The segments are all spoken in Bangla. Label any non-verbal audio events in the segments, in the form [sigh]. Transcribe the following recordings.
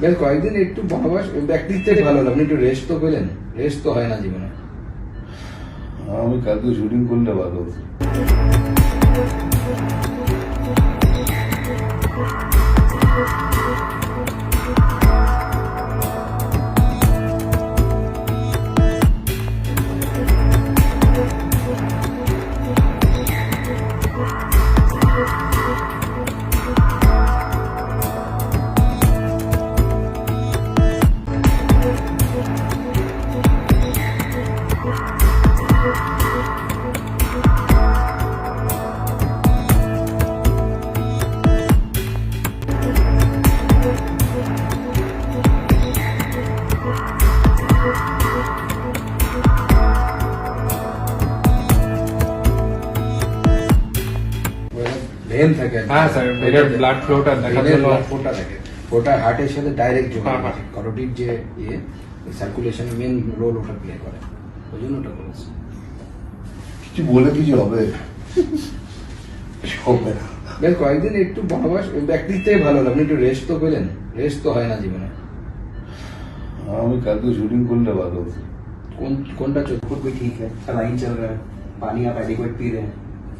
বেশ কয়েকদিন একটু বনবাস ব্যক্তিত্বে ভালো হলো। আপনি একটু রেস্ট তো পেলেন। রেস্ট তো হয় না জীবনে। আমি কালকে শুটিং করলে ভালো হতো। ভেন থাকে। হ্যাঁ স্যার ব্লাড ফ্লোটা ফোটা থাকে। ফোটা হার্টের সাথে ডাইরেক্ট জোড়া করোটিড যে ইয়ে সার্কুলেশন মেন রোল ওটা প্লে করে। ওই জন্য ওটা বলেছে। কিছু বলে কিছু হবে। হবে বেশ কয়েকদিন একটু বনবাস একদিক থেকে ভালো লাগল একটু রেস্ট তো পেলেন। রেস্ট তো হয় না জীবনে। আমি কালকে শুটিং করলে ভালো কোন কোনটা চোখ করবে ঠিক হ্যাঁ লাইন চল রা পানি আপ এডিকুয়েট পি রে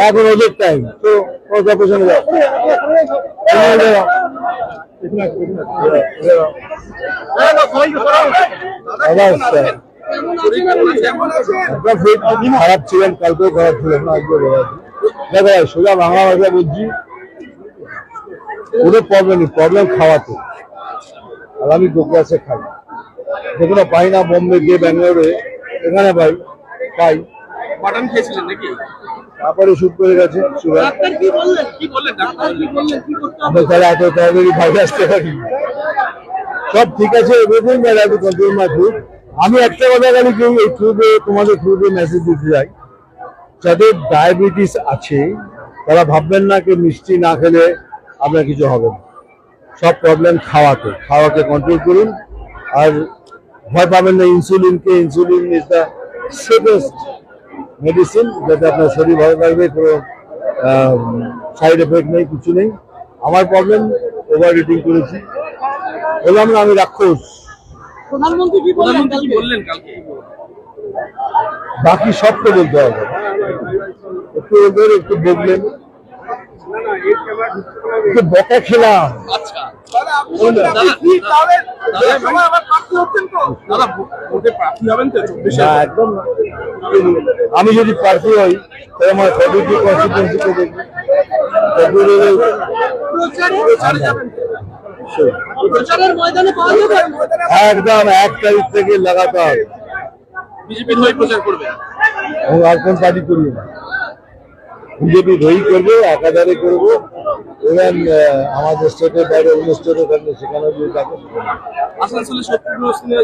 এখন ওদের টাইম তো ও অপারেশনে যাও ফিট খারাপ ছিলেন কালকেও খারাপ ছিলেন আজকে দেখো সোজা বাংলা ভাষা বলছি কোনো প্রবলেম নেই প্রবলেম খাওয়াতে আর আমি গোগ্রাসে খাই যেগুলো পাই না বোম্বে গিয়ে ব্যাঙ্গালোরে এখানে পাই পাই খেয়েছিলেন নাকি তারপরে গেছে তাহলে এত তাড়াতাড়ি সব ঠিক আছে everything that have to control my food আমি একটা কথা খালি কেউ এই থ্রুতে তোমাদের থ্রুতে মেসেজ দিতে চাই যাদের ডায়াবেটিস আছে, তারা ভাববেন না কি মিষ্টি না খেলে আপনার কিছু হবে না। সব প্রবলেম খাওয়াতে, খাওয়াকে কন্ট্রোল করুন। আর ভয় পাবেন না ইনসুলিনকে insulin is the safest medicine যাতে আপনার শরীর ভালো থাকবে, কোনো সাইড এফেক্ট নেই, কিছু নেই। আমার প্রবলেম ওভার ইটিং করেছি। বললাম না, আমি রাক্ষস। প্রধানমন্ত্রী কি বললেন কালকে? বাকি সব তো বলতে হবে। একটু ওদের একটু বললেন। বকা খেলাম। আচ্ছা। আমি যদি প্রার্থী হই তাহলে আমার ফেব্রুয়ারি ফেব্রুয়ারি প্রচার প্রচারে যাবেন প্রচারের ময়দানে পাওয়া যাবে? একদম এক তারিখ থেকে লাগাতার। বিজেপির হয়ে প্রচার করবে? এবং আর কোন পার্টি করি না। বিজেপি ধরি করব একাধারে করব। এবং আমাদের স্টেটের বাইরে অন্য স্টেটে থাকলে সেখানে যদি থাকে আসানসোলে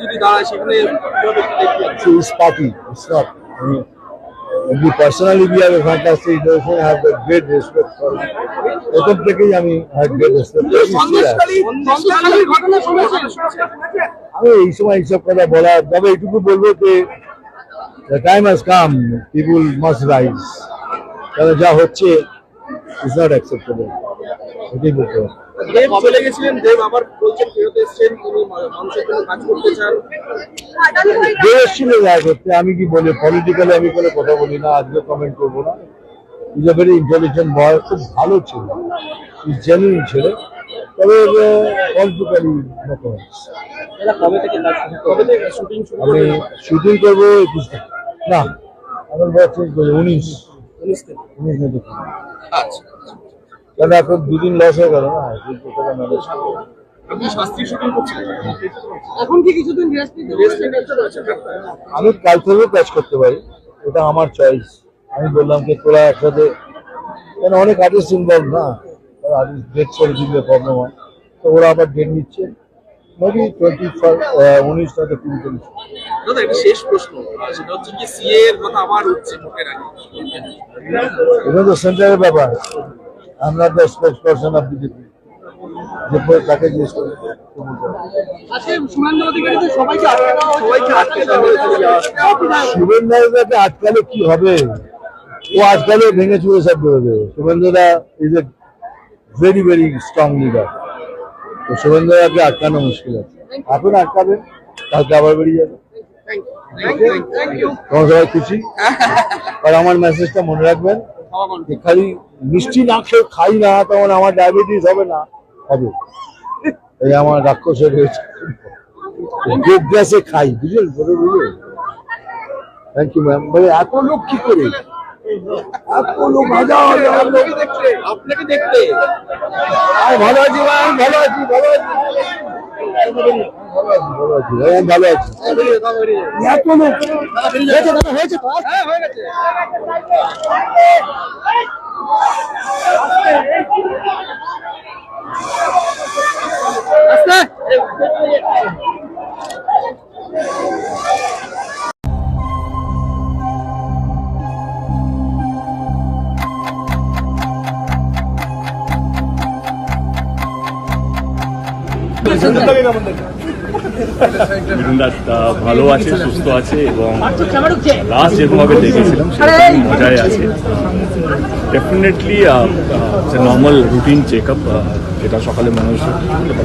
যদি দাঁড়ায় সেখানে his এবং personally B R fantastic direction have the great respect for প্রথম থেকেই আমি হ্যাভ গ্রেট রেসপেক্ট ফর আমি এই সময় এইসব কথা বলা তবে এটুকু বলব যে the time has come people mass rise কারণ যা হচ্ছে ইজ নট অ্যাকসেপ্টেবল এটাই বলতে পারব দেব চলে গেছিলেন দেব আবার বলছেন ফেরত এসছেন তিনি মানুষের জন্য কাজ করতে চান। করতে আমি কি বলি পলিটিক্যালি আমি কোনো কথা বলি না আজকে কমেন্ট করব না। ইজ ভেরি ইন্টেলিজেন্ট বয় খুব ভালো ছিল জেনুইন ছেলে। তবে পলিটিক্যালি আমি শুটিং করব একুশ থেকে না আমার বয়স উনিশ। উনিশ উনিশ আচ্ছা। কারণ এখন দুদিন লস হয়ে গেল না? আমি কাল থেকেও কাজ করতে পারি। এটা আমার চয়েস আমি বললাম যে তোরা একসাথে কেন অনেক আর্টিস্ট ইনভলভ না? আর্টিস্ট ডেট করে দিলে প্রবলেম হয়। তো ওরা আবার ডেট নিচ্ছে। মেবি টোয়েন্টি উনিশ নয়তো কুড়ি চল্লিশ। দাদা এটা শেষ প্রশ্ন। সেটা হচ্ছে কি সিএ এর কথা আবার উঠছে ভোটের আগে। এটা তো সেন্টারের ব্যাপার। আমরা the spokes person of BJP যে পরে তাকে জিজ্ঞেস করি। হয়েছে। শুভেন্দ্রদাকে আটকালে কি হবে? ও আটকালে ভেঙে চুরে সব বেরোবে। শুভেন্দ্রদা is a very very strong leader তো শুভেন্দ্রদাকে আটকানো মুশকিল আছে। এখন আটকাবেন কালকে আবার বেরিয়ে যাবে তোমার সবাই খুশি? [laughs] আর আমার মেসেজটা মনে রাখবেন। খালি মিষ্টি না খেয়ে খাই না তখন আমার ডায়াবেটিস হবে না হবে। এই আমার রাক্ষসের গোপ গ্যাসে খাই বুঝলেন? বলে বুঝলেন? থ্যাংক ইউ ম্যাম বলে এত লোক কি করে? এত লোক হাজার হাজার লোক। আপনাকে দেখতে আয় ভালো আছি ভালো আছি ভালো আছি। ভালো আছি হয়েছে তো? হয়ে গেছে আস্তে মিঠুনদা আহ, ভালো আছে সুস্থ আছে এবং লাস্ট যেরকমভাবে দেখেছিলাম সেরকম মজায় আছে। Definitely normal routine check up যেটা সকালে মানুষ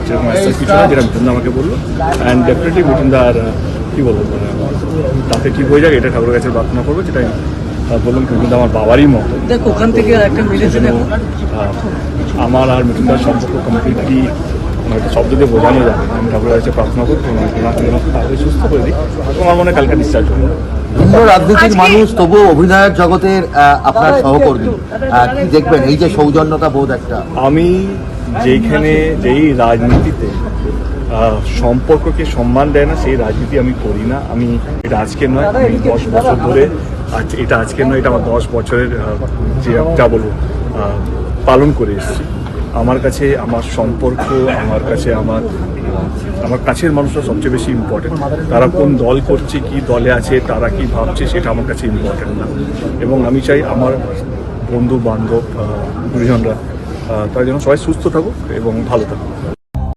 যেরকম কিছু না যেটা মিঠুনদা আমাকে বলল। অ্যান্ড ডেফিনেটলি মিঠুনদা আর কী বলব মানে তাতে ঠিক হয়ে যাক এটা ঠাকুরের কাছে প্রার্থনা করব যেটা বললাম কি মিঠুনদা আমার বাবারই মতো। দেখ ওখান থেকে একটা মিলেছে আমার আর মিঠুনদার সম্পর্ক কমপ্লিটলি একটা শব্দ দিয়ে বোঝানো যাবে আমি ঠাকুরের কাছে প্রার্থনা করব তাড়াতাড়ি সুস্থ করে দিই। তোমার মনে কালকে ডিসচার্জ হবে? ভিন্ন রাজনীতির মানুষ তবুও অভিনয়ের জগতের আপনার সহকর্মী। কি দেখবেন? এই যে সৌজন্যতা বোধ একটা। আমি যেইখানে যেই রাজনীতিতে সম্পর্ককে সম্মান দেয় না সেই রাজনীতি আমি করি না। আমি এটা আজকে নয় আমি দশ বছর ধরে আজ এটা আজকে নয় এটা আমার দশ বছরের যে যা বলব পালন করে এসেছি। আমার কাছে আমার সম্পর্ক, আমার কাছে আমার আমার কাছের মানুষরা সবচেয়ে বেশি ইম্পর্টেন্ট তারা কোন দল করছে, কি দলে আছে, তারা কি ভাবছে, সেটা আমার কাছে ইম্পর্টেন্ট না। এবং আমি চাই আমার বন্ধু বান্ধব গুরুজনরা তারা যেন সবাই সুস্থ থাকুক এবং ভালো থাকুক।